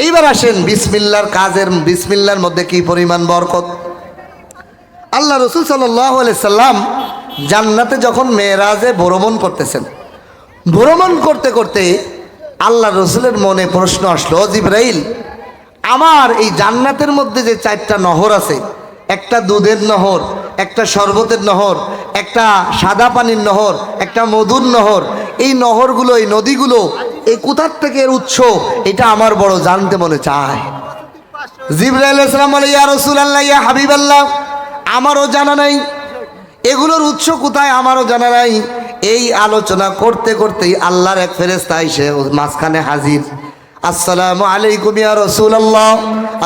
এইবার আসেন, বিসমিল্লার কাজের, বিসমিল্লার মধ্যে কি পরিমাণ বরকত? আল্লাহ রসুল সাল্লাম জান্নাতে যখন মেয়েরাজে ভ্রমণ করতেছেন, ভ্রমণ করতে করতে আল্লাহ রসুলের মনে প্রশ্ন আসলো, "ও জিব্রাইল, আমার এই জান্নাতের মধ্যে যে চারটা নহর আছে, একটা দুধের নহর, একটা শরবতের নহর, একটা সাদা পানির নহর, একটা মধুর নহর, এই নহরগুলো, এই নদীগুলো এই কোথার থেকে এর উৎস? এটা আমার বড় জানতে মনে চায়। জিব্রাইল ইসলাম বলে, ইয়া রসুল আল্লাহ ইয়া হাবিব আল্লাহ আমারও জানা নাই। এগুলোর উৎস কোথায় আমারও জানা নাই। এই আলোচনা করতে করতেই আল্লাহর এক ফেরেস্তা এসে মাঝখানে হাজির। আসসালামু আলাইকুম, ইয়া রসুল আল্লাহ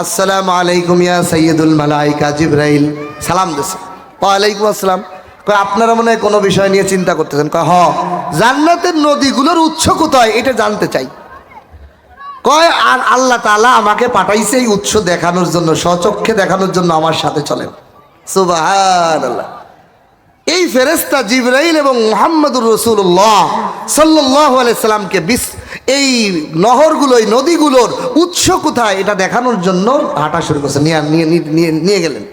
আসসালামু আলাইকুম, ইয়া সৈয়দুল মালাইকা জিব্রাইল। সালাম দিছে। ওয়ালাইকুম আসসালাম। কয়, আপনারা মনে হয় কোনো বিষয় নিয়ে চিন্তা করতেছেন? কয় হ জান্নাতের নদীগুলোর উৎস কোথায়? এটা জানতে চাই। কয়, আর আল্লাহ তাআলা আমাকে পাঠাইছে এই উৎস দেখানোর জন্য, স্বচক্ষে দেখানোর জন্য আমার সাথে চলেন। সুবহানাল্লাহ। এই ফেরেস্তা জিব্রাইল এবং মোহাম্মদুর রসুল্লাহ সাল্লাহ সাল্লামকে বিস এই নহরগুলো, এই নদীগুলোর উৎস কোথায়? এটা দেখানোর জন্য হাঁটা শুরু করছে। নিয়ে নিয়ে গেলেন।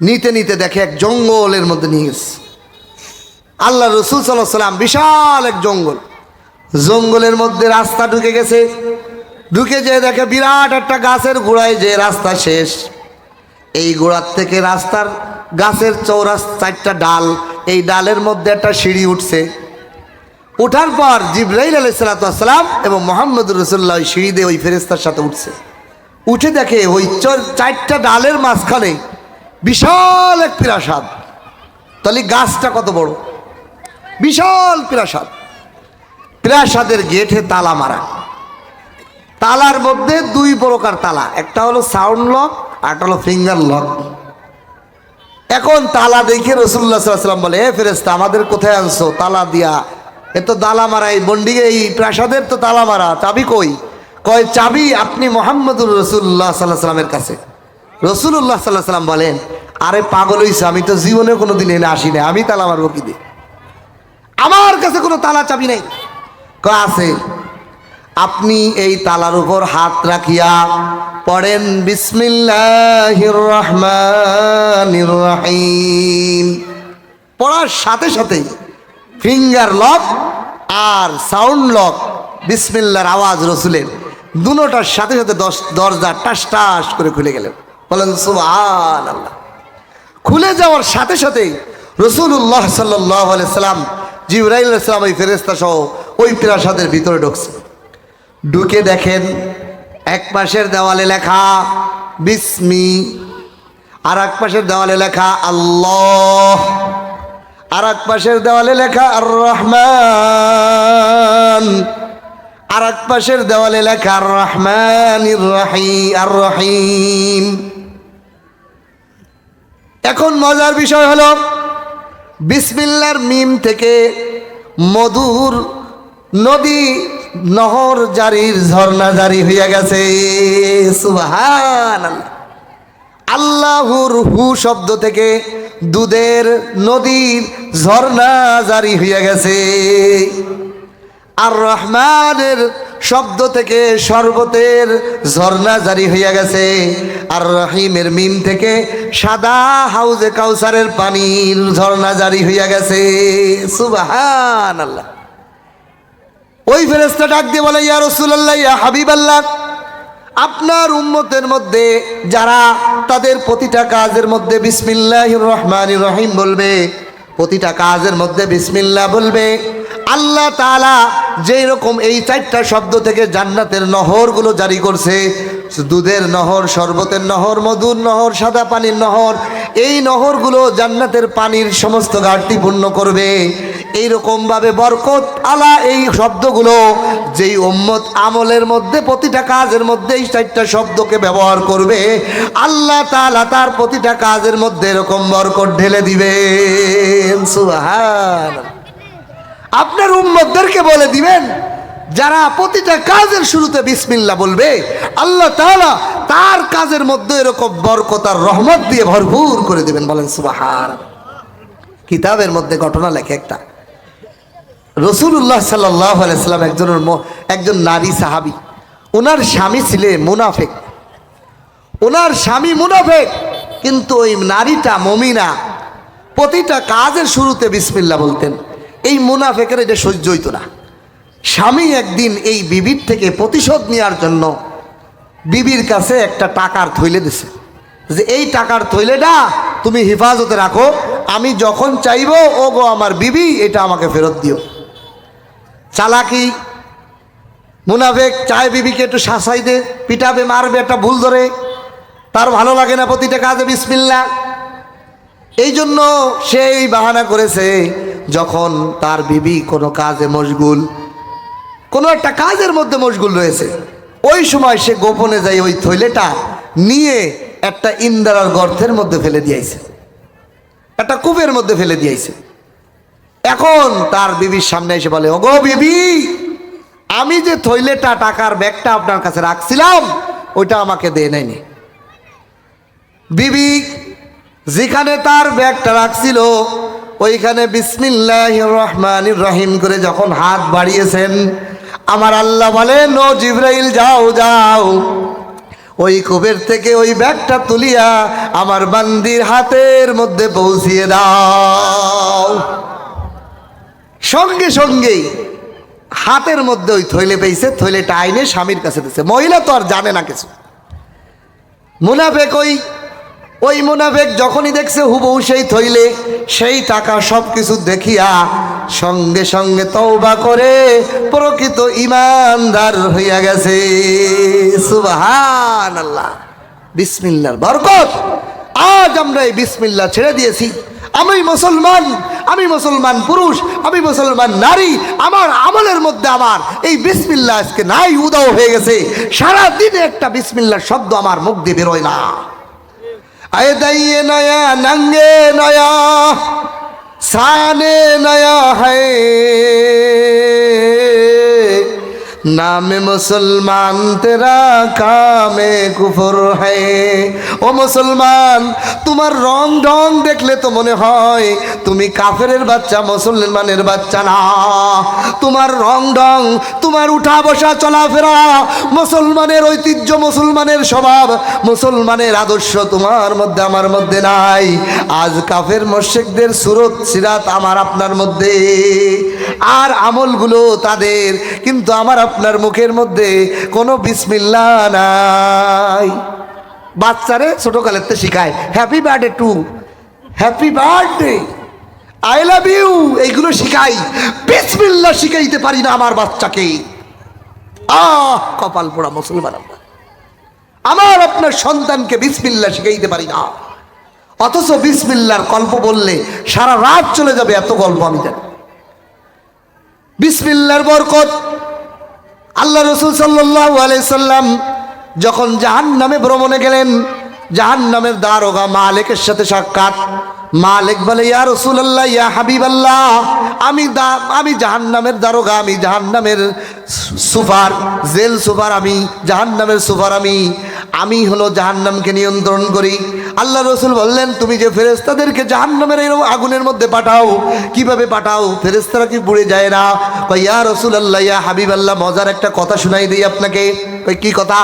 নিতে নিতে দেখে এক জঙ্গলের মধ্যে নিয়ে গেছে। আল্লাহ রসুল সাল্লাহ সাল্লাম বিশাল এক জঙ্গল। জঙ্গলের মধ্যে রাস্তা ঢুকে গেছে। ঢুকে যেয়ে দেখে বিরাট একটা গাছের গোড়ায় যে রাস্তা শেষ। এই গোড়ার থেকে রাস্তার গাছের চৌরাস চারটা ডাল, এই ডালের মধ্যে একটা সিঁড়ি উঠছে। ওঠার পর জিব্রাইল আলাইসালাম এবং মোহাম্মদ রসুল্লাহ সিঁড়ি দিয়ে ওই ফেরেস্তার সাথে উঠছে। উঠে দেখে ওই চর, চারটা ডালের মাঝখানে বিশাল এক প্রাসাদ। তাহলে গাছটা কত বড়? বিশাল প্রাসাদ। প্রাসাদের গেটে তালা মারা। তালার মধ্যে দুই প্রকার তালা। একটা হলো সাউন্ড লক আর একটা হলো ফিঙ্গার লক। এখন তালা দেখে রসুল্লাহ সাল্লাম বলে, এ ফেরেস্তা আমাদের কোথায় আনছো তালা দিয়া? এ তো তালা মারা এই বন্ডিগে এই প্রাসাদের তো তালা মারা। চাবি কই? কয়, চাবি আপনি মোহাম্মদুর রসুল্লাহ সাল্লাহ সাল্লামের কাছে। রসুল্লাহ সাল্লাহ সাল্লাম বলেন, আরে পাগল হইছে, আমি তো জীবনে কোনো দিন এনে আসি না আমি তালা মারবো কি আমার কাছে কোনো তালা চাবি নেই। আছে। আপনি এই তালার উপর হাত রাখিয়া পড়েন, বিসমিল্লাহির রহমানির রহিম। পড়ার সাথে সাথে ফিঙ্গার লক আর সাউন্ড লক, বিসমিল্লার আওয়াজ রসুলের। দুটোটার সাথে সাথে দশ দরজা টাস টাস করে খুলে গেলেন বলেন সুবহান আল্লাহ খুলে যাওয়ার সাথে সাথে রসুল্লাহ সাল্লাহ সাল্লাম, জিব্রাইল সালাম ওই ফেরেস্তা সহ ওই প্রাসাদের ভিতরে ঢুকছে। ঢুকে দেখেন, এক পাশের দেওয়ালে লেখা, বিস্মি আর এক পাশের দেওয়ালে লেখা, আল্লাহ আর এক পাশের দেওয়ালে লেখা আর রহমান আর এক পাশের দেওয়ালে লেখা আর রহমান রহি আর রহিম এখন মজার বিষয় হলো, বিসমিল্লার মিম থেকে মধুর নদী নহর জারির ঝর্ণা জারি হইয়া গেছে। সুবহান আল্লাহুর হু শব্দ থেকে দুধের নদীর ঝর্ণা জারি হইয়া গেছে। আর রহমানের শব্দ থেকে শরবতের ঝর্ণা জারি হইয়া গেছে। আর রহিমের মিম থেকে সাদা হাউজে কাউসারের পানির ঝর্ণা জারি হইয়া গেছে। সুবাহান আল্লাহ ওই ফেরেস্তা ডাক দিয়ে বলে, ইয়া রসুল্লাহ ইয়া হাবিব আল্লাহ আপনার উম্মতের মধ্যে যারা তাদের প্রতিটা কাজের মধ্যে বিসমিল্লাহ রহমান রহিম বলবে, প্রতিটা কাজের মধ্যে বিসমিল্লাহ বলবে আল্লাহ তালা যেই রকম এই চারটা শব্দ থেকে জান্নাতের নহরগুলো জারি করছে, দুধের নহর, শরবতের নহর, মধুর নহর, সাদা পানির নহর, এই নহরগুলো জান্নাতের পানির সমস্ত ঘাটতি পূর্ণ করবে। এইরকম ভাবে বরকত আলা এই শব্দগুলো যেই উম্মত আমলের মধ্যে, প্রতিটা কাজের মধ্যে এই চারটা শব্দকে ব্যবহার করবে, আল্লাহ তালা তার প্রতিটা কাজের মধ্যে এরকম বরকত ঢেলে দিবে সুবহান আপনার উম্মতদেরকে বলে দিবেন, যারা প্রতিটা কাজের শুরুতে বিসমিল্লা বলবে, আল্লাহ তাআলা তার কাজের মধ্যে এরকম বরকতার রহমত দিয়ে ভরপুর করে দেবেন। বলেন সুবাহার কিতাবের মধ্যে ঘটনা লেখে একটা। রসুল্লাহ সাল্লাহ আলাইসাল্লাম একজনের একজন নারী সাহাবি ওনার স্বামী ছিলে মুনাফেক। ওনার স্বামী মুনাফেক, কিন্তু ওই নারীটা মমিনা। প্রতিটা কাজের শুরুতে বিসমিল্লা বলতেন। এই মুনাফেকের এটা সহ্য হইতো না। স্বামী একদিন এই বিবির থেকে প্রতিশোধ নেওয়ার জন্য বিবির কাছে একটা টাকার থইলে দিছে। যে এই টাকার থইলেটা তুমি হেফাজতে রাখো, আমি যখন চাইব ও গো আমার বিবি, এটা আমাকে ফেরত দিও। চালাকি, মুনাফেক চায় বিবিকে একটু শাসাই দে, পিটাবে, মারবে, একটা ভুল ধরে। তার ভালো লাগে না প্রতিটা কাজে বিসমিল্লা এই জন্য সেই বাহানা করেছে যখন তার বিবি কোনো কাজে মশগুল, কোনো একটা কাজের মধ্যে মশগুল রয়েছে, ওই সময় সে গোপনে যাই ওই থৈলেটা নিয়ে একটা ইন্দারার গর্তের মধ্যে ফেলে দিয়েছে, একটা কূপের মধ্যে ফেলে দিয়েছে। এখন তার বিবির সামনে এসে বলে, ওগো বিবি, আমি যে থৈলেটা টাকার ব্যাগটা আপনার কাছে রাখছিলাম, ওইটা আমাকে দিয়ে নেয়নি। বিবি যেখানে তার ব্যাগটা রাখছিল ওইখানে বিসমিল্লাহ রহমান রহিম করে যখন হাত বাড়িয়েছেন, আমার আল্লাহ বলেন, ও জিব্রাইল, যাও যাও। ওই কুবের থেকে ওই ব্যাগটা তুলিয়া আমার বান্দির হাতের মধ্যে পৌঁছিয়ে দাও। সঙ্গে সঙ্গেই হাতের মধ্যে ওই থৈলে পেয়েছে, থইলেটা আইনে স্বামীর কাছে দিছে মহিলা তো আর জানে না কিছু। মুনাফেক ওই ওই মুনাফেক যখনই দেখছে হুবহু সেই থইলে, সেই টাকা সব কিছু দেখিয়া সঙ্গে সঙ্গে তওবা করে প্রকৃত ইমানদার হইয়া গেছে। সুবাহান আল্লাহ বিসমিল্লার বরকত। আজ আমরা এই বিসমিল্লা ছেড়ে দিয়েছি। আমি মুসলমান আমি মুসলমান পুরুষ, আমি মুসলমান নারী, আমার আমলের মধ্যে আমার এই বিসমিল্লা আজকে নাই, উদাও হয়ে গেছে। সারা দিনে একটা বিসমিল্লার শব্দ আমার মুখ দিয়ে বেরোয় না। আয়ে দাইয়ে নয়া নাঙ্গে নয়া সানে নয়া হ্যায় নাম মুসলমান, তেরা কামে কুফর হ্যায় ও মুসলমান, তোমার রং ঢং দেখলে তো মনে হয় তুমি কাফেরের বাচ্চা, মুসলমানের বাচ্চা না। তোমার রং ঢং, তোমার উঠা বসা চলাফেরা, মুসলমানের ঐতিহ্য, মুসলমানের স্বভাব, মুসলমানের আদর্শ তোমার মধ্যে, আমার মধ্যে নাই। আজ কাফের মোশেকদের সুরত, সিরাত আমার আপনার মধ্যে। আর আমলগুলো তাদের কিন্তু আমার আপনার মুখের মধ্যে কোনো বিসমিল্লা নাই। বাচ্চারে ছোটকালের তো শিখায় happy birthday to happy birthday I love you এইগুলো শিখাই। বিসমিল্লা শিখাইতে পারি না আমার বাচ্চাকে। আহ, কপাল পোড়া মুসলমান আমরা। আমার আপনার সন্তানকে বিসমিল্লা শিখাইতে পারি না। অথচ বিসমিল্লার গল্প বললে সারা রাত চলে যাবে এত গল্প আমি জানি। বিসমিল্লার বরকত। আল্লাহ রসুল সাল্লাহ আলাইসাল্লাম যখন জাহান নামে ভ্রমণে গেলেন জাহান নামের দারোগা মালিকের সাথে সাক্ষাৎ। মালিক বলে, ইয়া রসুল্লাহ ইয়া হাবিব আল্লাহ আমি দা, আমি জাহান নামের দারোগা, আমি জাহান নামের সুপার, জেল সুপার আমি জাহান নামের সুপার আমি। আমি হলো জাহান্নামকে নিয়ন্ত্রণ করি। আল্লাহ রসুল বললেন, তুমি যে ফেরেস্তাদেরকে জাহান্নামের এরকম আগুনের মধ্যে পাঠাও, কীভাবে পাঠাও? ফেরেস্তারা কি পুড়ে যায় না? কই ইয়া রসুল আল্লাহ ইয়া হাবিব আল্লাহ মজার একটা কথা শুনাই দিই আপনাকে। কই কি কথা?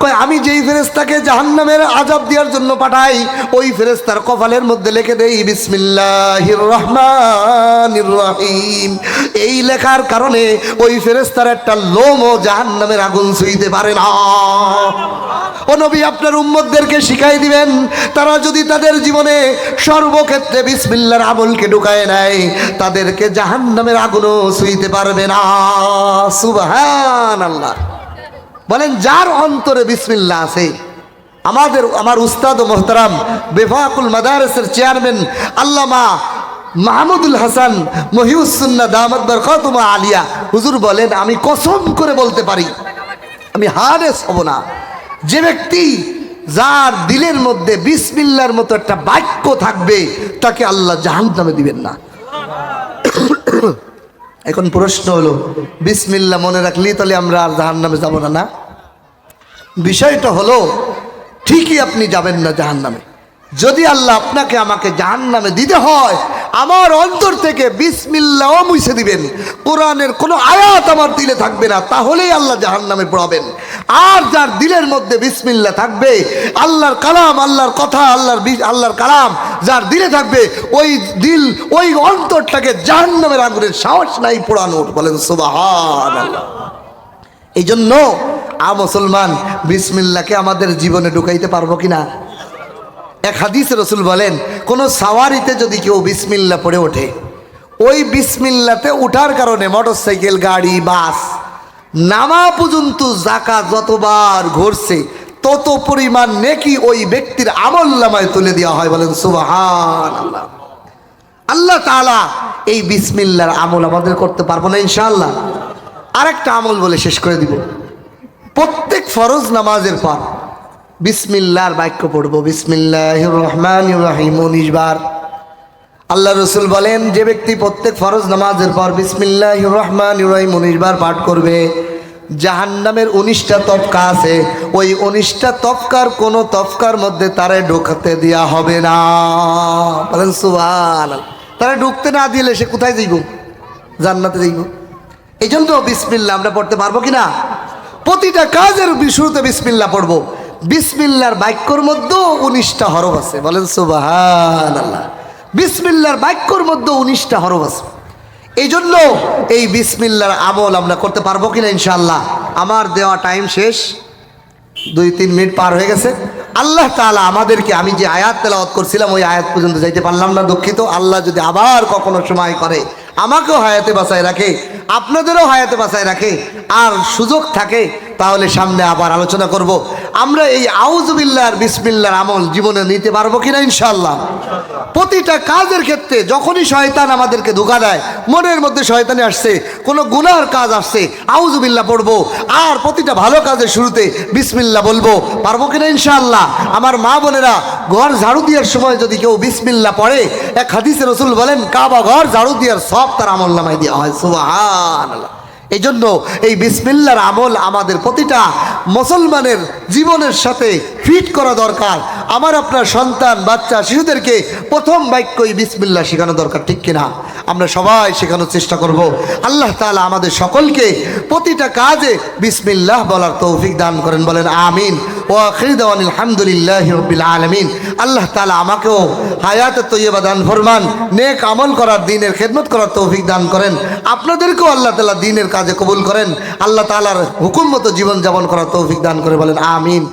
কই আমি যেই ফেরেস্তাকে জাহান্নামের আজাব দেওয়ার জন্য পাঠাই, ওই ফেরেস্তার কপালের মধ্যে লিখে দেই, বিসমিল্লাহির রহমানির রহিম। এই লেখার কারণে ওই ফেরেস্তার একটা লোমও জাহান্নামের আগুন ছুঁইতে পারে না। ও নবী, আপনার উম্মতদেরকে শিখাই দিবেন তারা যদি তাদের জীবনে সর্বক্ষেত্রে বিসমিল্লার আমলকে ঢুকায় নেয়, তাদেরকে জাহান্নামের আগুনও ছুঁইতে পারবে না। সুবহান আল্লাহ বলেন, যার অন্তরে বিসমিল্লা আছে, আমাদের, আমার উস্তাদ ও মোহতারাম বেফাকুল মাদারসের চেয়ারম্যান আল্লামা মাহমুদুল হাসান মহিউসুন্না দামদ বরকতুমা আলিয়া, হুজুর বলেন, আমি কসম করে বলতে পারি, আমি হারেস হব না। যে ব্যক্তি যার দিলের মধ্যে বিসমিল্লার মতো একটা বাক্য থাকবে, তাকে আল্লাহ জাহান নামে দিবেন না। এখন প্রশ্ন হলো বিসমিল্লা মনে রাখলি, তাহলে আমরা আর জাহান নামে যাব না না? বিষয়টা হলো, ঠিকই আপনি যাবেন না জাহান নামে যদি আল্লাহ আপনাকে আমাকে জাহান নামে দিতে হয় আমার অন্তর থেকে বিসমিল্লাও মুছে দিবেন। কোরআনের কোনো আয়াত আমার দিলে থাকবে না, তাহলেই আল্লাহ জাহান নামে পড়াবেন। আর যার দিলের মধ্যে বিসমিল্লা থাকবে, আল্লাহর কালাম, আল্লাহর কথা, আল্লাহর আল্লাহর কালাম যার দিলে থাকবে, ওই দিল, ওই অন্তরটাকে জাহান নামের আগুনের সাহস নাই পোড়ানোর। বলেন সুবাহান এই জন্য আ মুসলমান বিসমিল্লাকে আমাদের জীবনে ঢুকাইতে পারব কিনা? এক হাদিস রসুল বলেন, কোনো সাওয়ারিতে যদি কেউ বিসমিল্লা পড়ে ওঠে, ওই বিসমিল্লাতে উঠার কারণে মোটরসাইকেল, গাড়ি, বাস, নামা পর্যন্ত জাকা যতবার ঘুরছে, তত পরিমাণ নেকি ওই ব্যক্তির আমল নামায় তুলে দেওয়া হয়। বলেন সুবাহান আল্লাহ আল্লাহ তাআলা এই বিসমিল্লার আমল আমাদের করতে পারব না, ইনশাআল্লাহ। আরেকটা আমল বলে শেষ করে দিব। প্রত্যেক ফরজ নামাজের পর বিসমিল্লার বাক্য পড়ব। বিসমিল্লাহ রহমান রাহিম উনিশ আল্লাহ রসুল বলেন, যে ব্যক্তি প্রত্যেক ফরজ নামাজের পর বিসমিল্লাহ রহমান রহিম উনিশবার পাঠ করবে, জাহান্নামের উনিশটা তফকা আছে। ওই উনিশটা তফকার কোনো তফকার মধ্যে তারে ঢোকাতে দেওয়া হবে না। বলেন সুবান তারা ঢুকতে না দিলে সে কোথায় যাইব? জান্নাতে যাইব? এই জন্য বিসমিল্লা আমরা পড়তে পারব কি না? প্রতিটা কাজের শুরুতে বিসমিল্লা পড়ব। বিসমিল্লার বাক্যর মধ্যেও উনিশটা হরফ আছে। বলেন সুবাহান আল্লাহ বিসমিল্লার বাক্যর মধ্যে উনিশটা হরফ আছে। এই জন্য এই বিসমিল্লার আমল আমরা করতে পারব কিনা ইনশাল্লাহ আমার দেওয়া টাইম শেষ। দুই, তিন মিনিট পার হয়ে গেছে। আল্লাহ তাআলা আমাদেরকে, আমি যে আয়াত তেলাওয়াত করছিলাম, ওই আয়াত পর্যন্ত যাইতে পারলাম না, দুঃখিত। আল্লাহ যদি আবার কখনো সময় করে, আমাকেও হায়াতে বাঁচায় রাখে, আপনাদেরও হায়াতে বাঁচায় রাখে, আর সুযোগ থাকে তাহলে সামনে আবার আলোচনা করব। আমরা এই আউজবিল্লার বিসমিল্লার আমল জীবনে নিতে পারব কিনা ইনশাল্লাহ প্রতিটা কাজের ক্ষেত্রে যখনই শয়তান আমাদেরকে ধোকা দেয়, মনের মধ্যে শয়তানি আসছে, কোনো গুনার কাজ আসছে আউজবিল্লা পড়ব। আর প্রতিটা ভালো কাজের শুরুতে বিসমিল্লা বলব। পারব কিনা ইনশাল্লাহ আমার মা বোনেরা, ঘর ঝাড়ু দেওয়ার সময় যদি কেউ বিসমিল্লা পড়ে, এক হাদিসে রসুল বলেন, কাবা ঘর ঝাড়ু দেওয়ার সব তার আমল নামায় দেওয়া হয়। সুবাহান এই জন্য এই বিসমিল্লার আমল আমাদের প্রতিটা মুসলমানের জীবনের সাথে ফিট করা দরকার। আমার আপনার সন্তান, বাচ্চা, শিশুদেরকে প্রথম বাক্যই বিসমিল্লা শেখানো দরকার, ঠিক কিনা? আমরা সবাই শেখানোর চেষ্টা করব। আল্লাহ তালা আমাদের সকলকে প্রতিটা কাজে বিসমিল্লাহ বলার তৌফিক দান করেন, বলেন আমিন। ও আলহামদুলিল্লাহ আলমিন। আল্লাহ তালা আমাকেও হায়াত তৈয়বা দান ফরমান, নেক আমল করার, দিনের খেদমত করার তৌফিক দান করেন। আপনাদেরকেও আল্লাহ তাআলা দিনের কাজে কবুল করেন। আল্লাহ তালার হুকুম মতো জীবন যাপন করার তৌফিক দান করে, বলেন আমিন।